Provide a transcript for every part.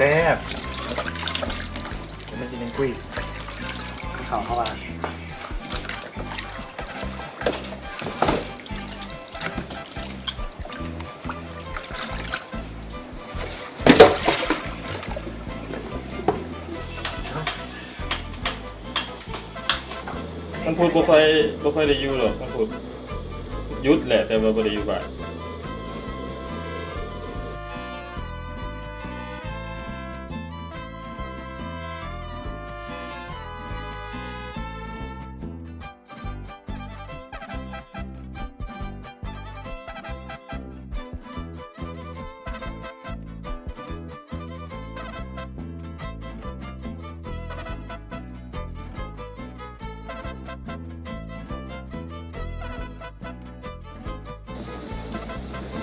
บางมันจะแซ่บผมไม่ใช่เป็นกุ้ยเขาเข้ามามันพูดบ่ค่อยบ่ค่อยได้อยู่หรอกมันพูดหยุดแหละแต่ว่าบ่ได้อยู่บ้าน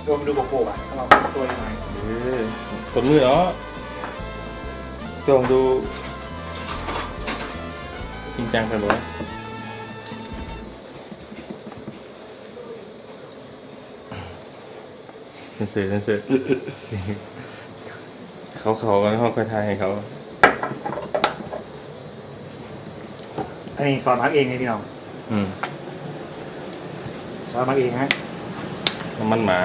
รวมดูโกโก้อะต้องเอาตัวยังไงเออคนมือเนาะจ้องดูจริงจังกันบ่เซนเซอร์เซนเซอร์เขาเขากันเขาค่อยทายให้เขาอันนี้สอนพักเองไงพี่น้องอืมสอนพักเองฮะน้ำมันหมา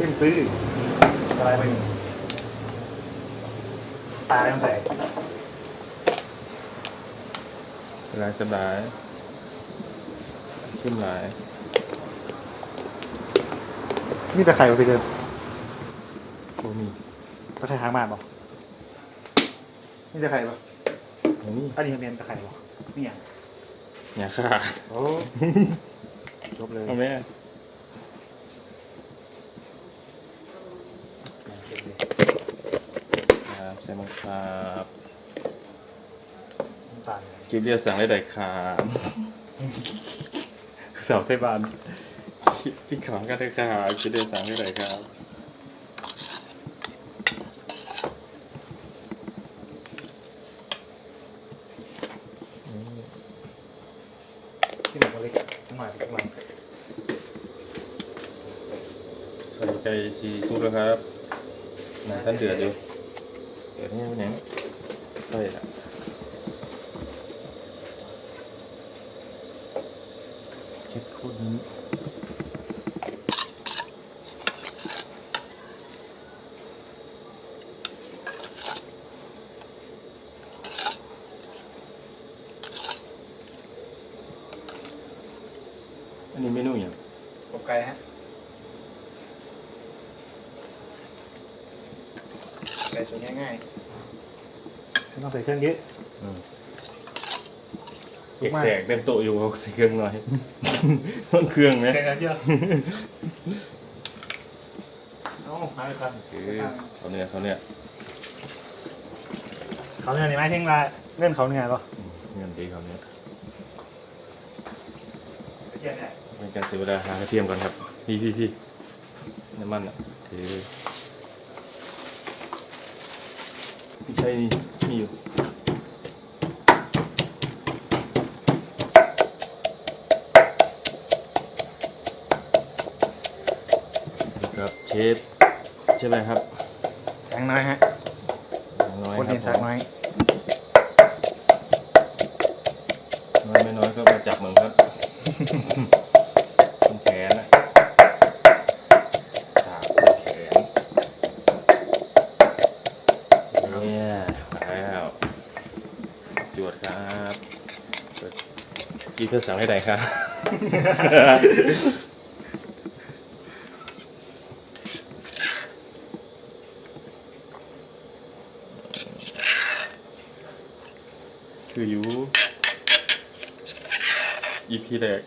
เข้มตื้ออะไรไปนี่ตาไม่ต้องใส่สบายสบายขึ้นหลายมีแต่ไข่มาไปเดิมโอ้มีตะไคร่หางมากบ่มีแต่ไข่บ่โอ้มีอันนี้เป็นตะไคร่บ่นี่อย่างอย่าฆ่าโอ้ จบเลย เอาแม่ ครับใส่มังครับน้ำตาลกิฟเรียกสั่งได้แต่ครับสาวไทยบ้านกินของกันได้ครับกิฟเรียกสั่งได้แต่ครับที่หมูเล็กน้ำหน่อยไปข้างหลังใส่ใจชีซุปแล้วครับน้ำท่านเดือดอยู่เดือดนี่เป็นยังใช่ละเช็ดข้นนี้อันนี้เมนูอย่างกบไก่ฮะไก่ส่วนง่ายๆ ไม่ต้องใส่เครื่องเยอะสุเอกกมากแสกเต็มโต๊ะอยู่เขาใส่เครื่องหน่อยต้นเครื่องไหมไก่กันเยอะเอ้ามาเลยครับคือเขาเนี่ยเขาเนี่ยเขาเนี่ยในไม้เท่งละเล่นเขาเนี่ยป่ะอืมเงินดีเขาเนี่ยเทียนเนี่ยเป็นการเสียเวลาหากระเทียมก่อนครับ พี่พี่พี่น้ำมันอะคือพี่ชัยนี่ ฟใช่ไหมครับแสงน้อยฮะอย่างน้อยคนครัเห็นแสบงน้อยน้อยไม่น้อยก็มาจับมึงครับต้นแขนนะจับต้นแขนเนี่ยมาแล้วจวดครับเปิดกี่เพื่อสั่งให้ไหนครับ คืออยู่ EP แรก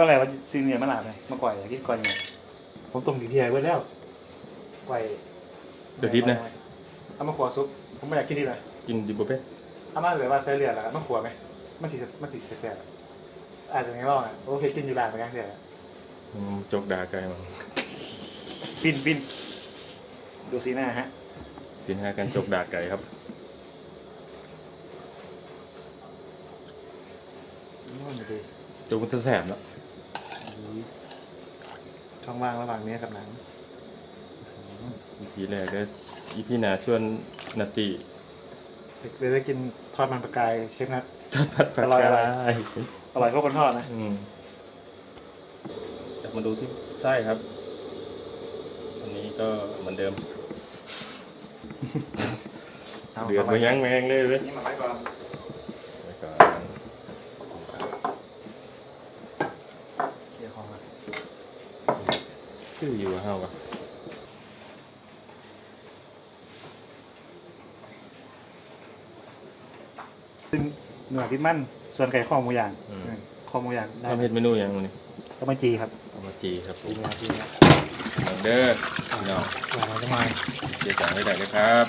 ตอนแรกว่าซื้อเนื้อมาหลาบเลยมาก่อยอยากกินก่อยเนี่ยผมต้มกี่เทียไว้แล้วก่อยเดี๋ยวดิบนะ เอามาขัวซุปผมไม่อยากกินดิบเลยกินดิบบุฟเฟ่ต์เอามาเหลือว่าใส่เลือดแล้วก็มาขัวไหมมันสีมันสีแสบๆอาจจะไม่ว่าอะโอเคกินอยู่ร้านเหมือนกันเสียอืมจกดาไกลมันฟินฟินดูสีหน้าฮะสินห้ากันจกดาไก่ครับนู่นดูดิจุกมันจะแสบเนาะ ช่องว่างระหว่างเนี้ยกับหนัง อีพีแรกก็อีพีหนาชวนนาตีเดี๋ยวได้กินทอดมันปลากายเชฟนะจัดผัดผัดอร่อยกอร่อยายอร่อยกว่าคนทอดนะ อืมกลับมาดูที่ไส้ครับ อันนี้ก็เหมือนเดิม เดือดมายั้งแมงเลยเว้ยนี่มาไว้ก่อน ไว้ก่อน เคลียร์ของอะ ชื่ออยู่กับเฮากับซึ่งเนื้อที่มันส่วนไก่ข้อหมูย่างข้อหมูย่างได้ทำเห็ดเมนูอย่างวันนี้ก็มาจีครับเอามาจีครับผจีมเนื้อจีเนื้อเหมือนเด้อพี่น้องหวานจะมาเดี๋ยวสั่งให้ได้เลยครับ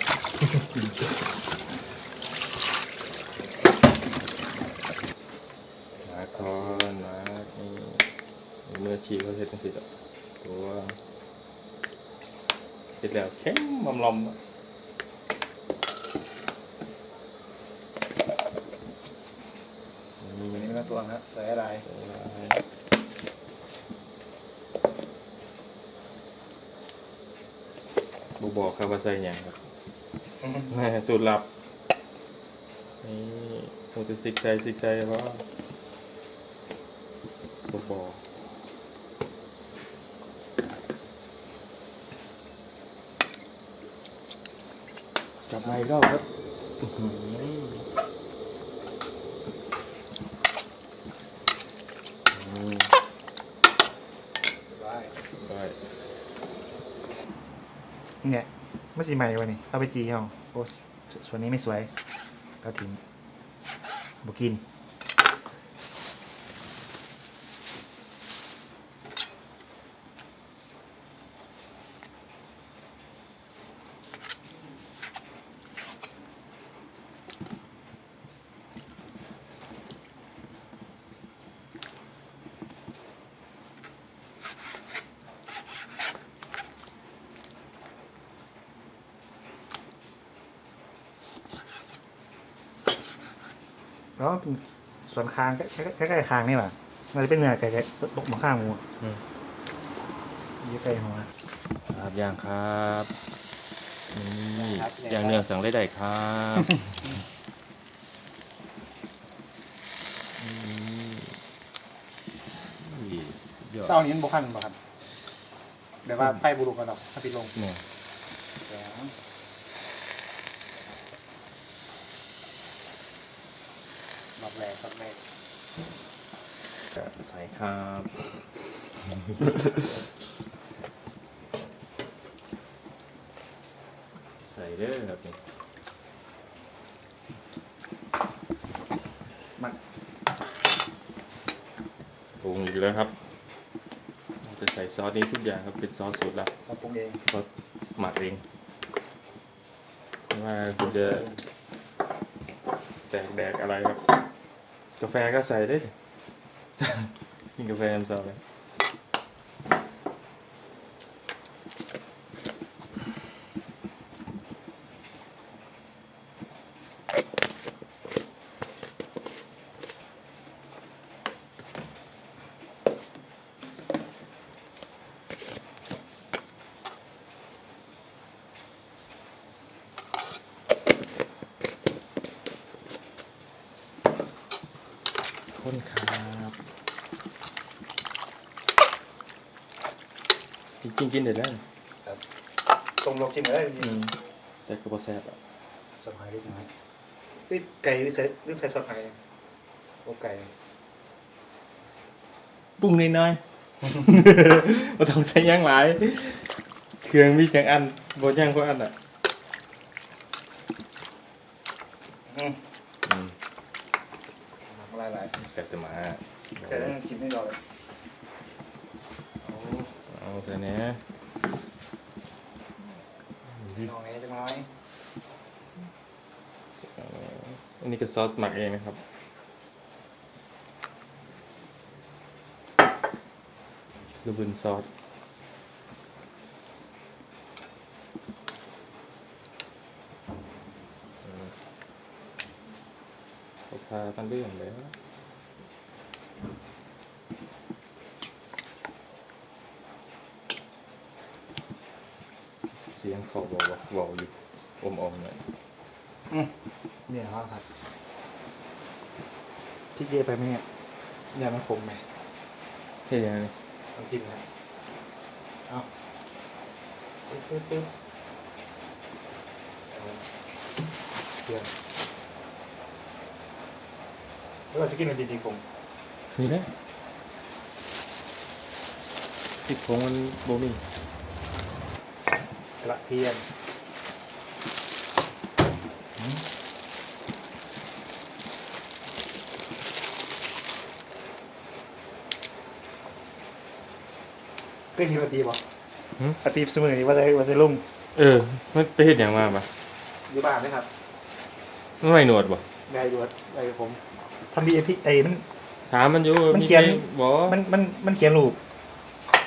มาคอนมานี่เมื่อชีเขาเสร็จตั้งสิ ตัวเสร็จแล้วเข้มมอมลอมๆอันนี้ก็ตัวนะใส่อะไรบบอกครับว่าใส่ยังครับแม่สูตรลับ นี่โมจะสิกใจสิกใจเพราะบบอก กลับ มาอีกรอบครับอืมได้เนี่ยไม่สีใหม่วะนี่เอาไปจีเอาโอ้สส่วนนี้ไม่สวยก็ทิ้งบุกิน แล้วเป็นส่วนคางใกล้ใกล้ๆคางนี่แหละมันจะเป็นเนื้อไก่ไก่ตกมาข้างหมูอะอืมอยี่ใกล้หัวครับย่างครับนี่ครับย่างเนื้อสั่งได้ได้ครับอืมนี่ยอดเต้านี้มันบุคันบ่ครับเดี๋ยวว่าไฟบุรุษกันหรอกถ้าปิดลงเนี่ย รอบแรกรอบแรก ใส่ ครับ ใส่เด้อครับนี่มันปรุงอีกแล้วครับเราจะใส่ซอสนี้ทุกอย่างครับเป็นซอสสูตรลับซอสปรุงเองซอสหมักเองไม่ว่าคุณจะแจกแดกอะไรครับ กาแฟก็ใส่ได้ดิ กินกาแฟมซอสเลยคนครับ จริงๆกินเด็ดแล้วตรงลงกินเลยจริอืงมแต่ก็บอแซ่บอะๆสดหายเล็กน้อยนี่ไก่นี่ใส่นี่ใส่สดหายโอ้ไก่ปรุงน้อยๆมาต้องใช้ย่างหลายเครื่องมีจังอันบนย่างก็อันอะ อืม อืม ลายลาย แซ่บจะมา ใส่แล้วชิมให้เราเลย เอาแต่เนี้ยลองนี้จังน้อยอันนี้ก็ซอสหมักเองนะครับลูบินซอสอืมเขาทากันเรื่องแล้ว เขาบอกว่าบอกอยู่อมอมๆหน่อยเนี่ยครับครับที่เยไปไหมเนี่ยเนี่ยมันคมไหมเท่ยังไงน้ำจิ้มนะเอาตึ๊บตึ๊บตึ๊บเอาเปลี่ยนแล้วก็สกินมันจริงๆผมนี่แหละติดผงมันโบมี่ กระเทียมอืมเคยเห็นปฏิบปฏิบเสมอนี่ว่าจะว่าจะลุ่มเออ มันไปเห็นอย่างมาปะอยู่บ้านนะครับมันไม่หนวดบ่ได้ดวดได้ผมทำดีที่ไอ้มัน ถามมันอยู่มันเขียนพลงบอกมันมันมันเขียนรูป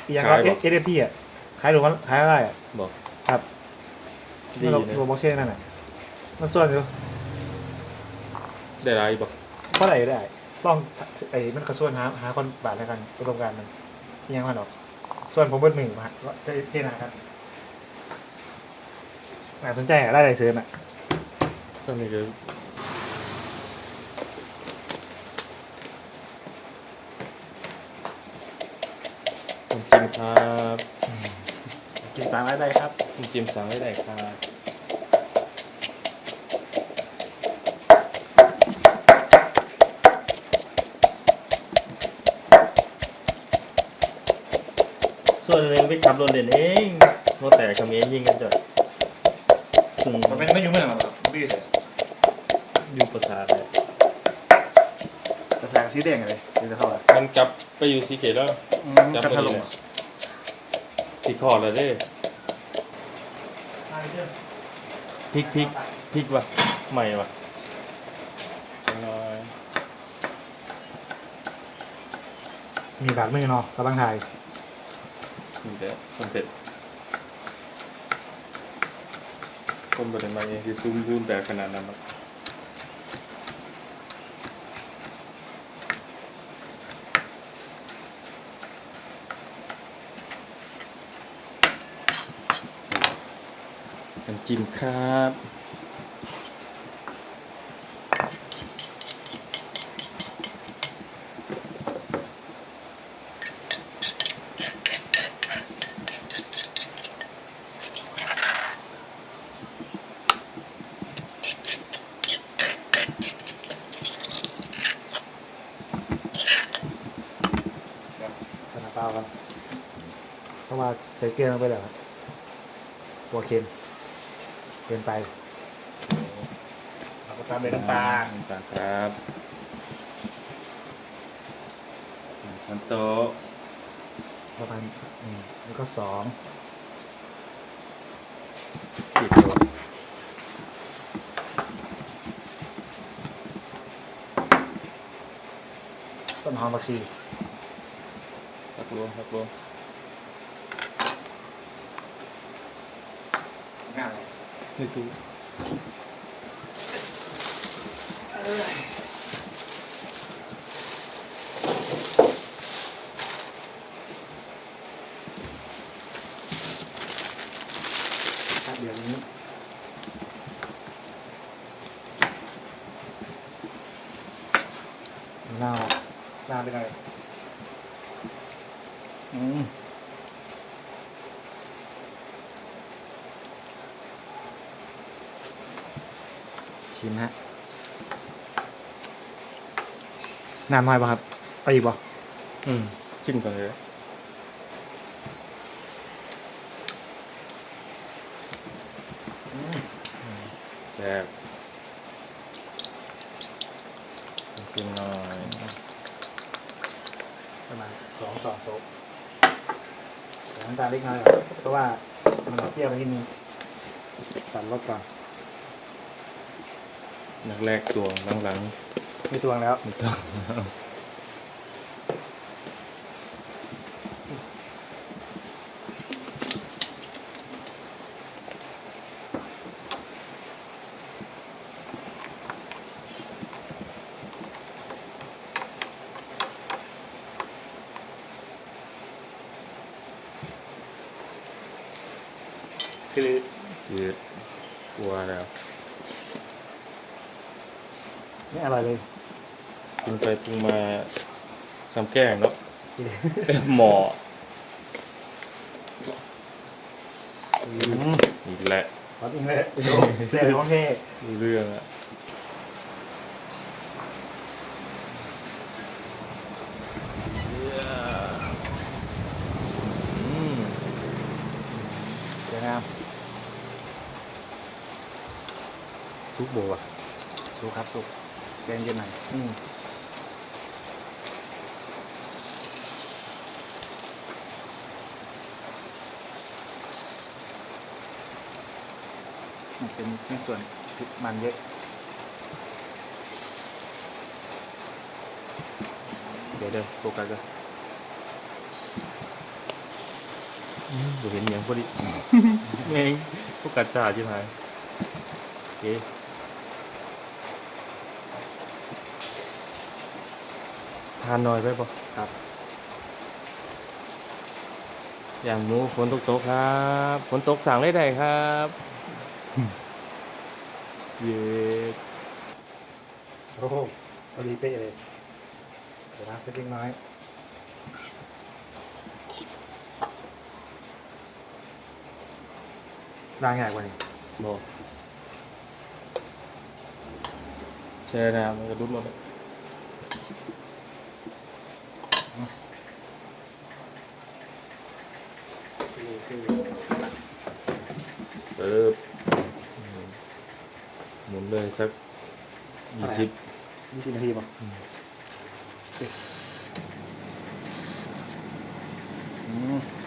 อีกอย่างก็ขายเอบ่สเอฟทีอะขายรูปมันขายอะไรอะบอกครับ ดีเรานะตัวบล็อกเชนนั่นน่ะมันส่วนอยู่ได้ไรบอกเท่าไหร่ได้ลองไอ้มันกระส่วนหาหาคนบาทแล้วกันประสบการณ์มันอิหยังมันหรอก ส่วนผมเบิร์หนึ่งมาเจเจนาครับน่าสนใจอะได้อะไรเสริมอะตอนนี้ก็น้ำจิ้มครับ กินสามารถได้ครับน้ำจิ้มสั่งไม่ได้ครับ ส่วนหนึ่งไปขับรถเล่นเองรถแต่เขมิ้นยิงกันจ้ะอืมมันไม่ไม่ยุ่งเรื่องหรอกดีเลยอยู่ประสาทเลยกระแสสีแดงอะไรเดี๋ยวจะเข้าอะมันกลับไปอยู่สีเขตแล้วกระทะลงอะ สีคอร์ดแล้วเด้พริกพริกพริกวะใหม่วะน้อยมีบาดมือเนาะกำลังถ่ายนี่แหละคนเผ็ดคนบริมาเองคือซูมซูมแบบขนาดนั้นครับ จิ้มครับ สนาเปล่าครับเพราะว่าใส่เกลือลงไปแล้วครับตัวเค็ม กินไปเราก็ตามด้วยน้ำปลาน้ำปลาครับหนึ่งช้อนโต๊ะประมาณอืมแล้วก็สองปิดตัวต้นหอมผักชีพักรวมพักรวม ง่ายเลย นี่ตู้ครับเดี๋ยวนี้หน้าหน้าเป็นไงอืม ชิมฮะน้ำน้อยป่ะครับไปอีกป่ะอืมจิ้มก่อนเลยแซ่บกินหน่อยประมาณสองสองโต๊ะใส่น้ำตาลเล็กน้อยก่อนเพราะว่ามันเปรี้ยวไปนิดนึงตัดรสก่อนนัก แรกตัวหลังมีตวงแล้วๆไม่ต้องคือ ยืดกลัวแล้ว นี่อร่อยเลยปรุงไปปรุงมาทำแกล้งเนาะ หมออืมอีกแหละร้อนอิงเลยโอ้เสียเลยของเท่รู้เรื่องอะอืมสวยงามทุกโบอะสุกครับสุก แกงเย็นหน่อยอืมนี่เป็นชิ้นส่วนที่มันเยอะเดี๋ยวเดี๋ยวโฟกัสกันเดี๋ยวเห็นอย่างพอดีเองโฟกัสจ่าจิ๋วหายโอเคานหน่อยไปปะครับ อย่างหมูฝนตกตกๆครับฝนตกสั่งได้ไหนครับ เย้โอ้โหพอดีเป๊ะเลยเสร็จแล้วสักเล็กน้อยล้างง่ายกว่านี้บอกแช่น้ำมันกระดุดหมดเลย คือเปิบหมุนเลยสักยี่สิบยี่สิบนาทีป่ะอืม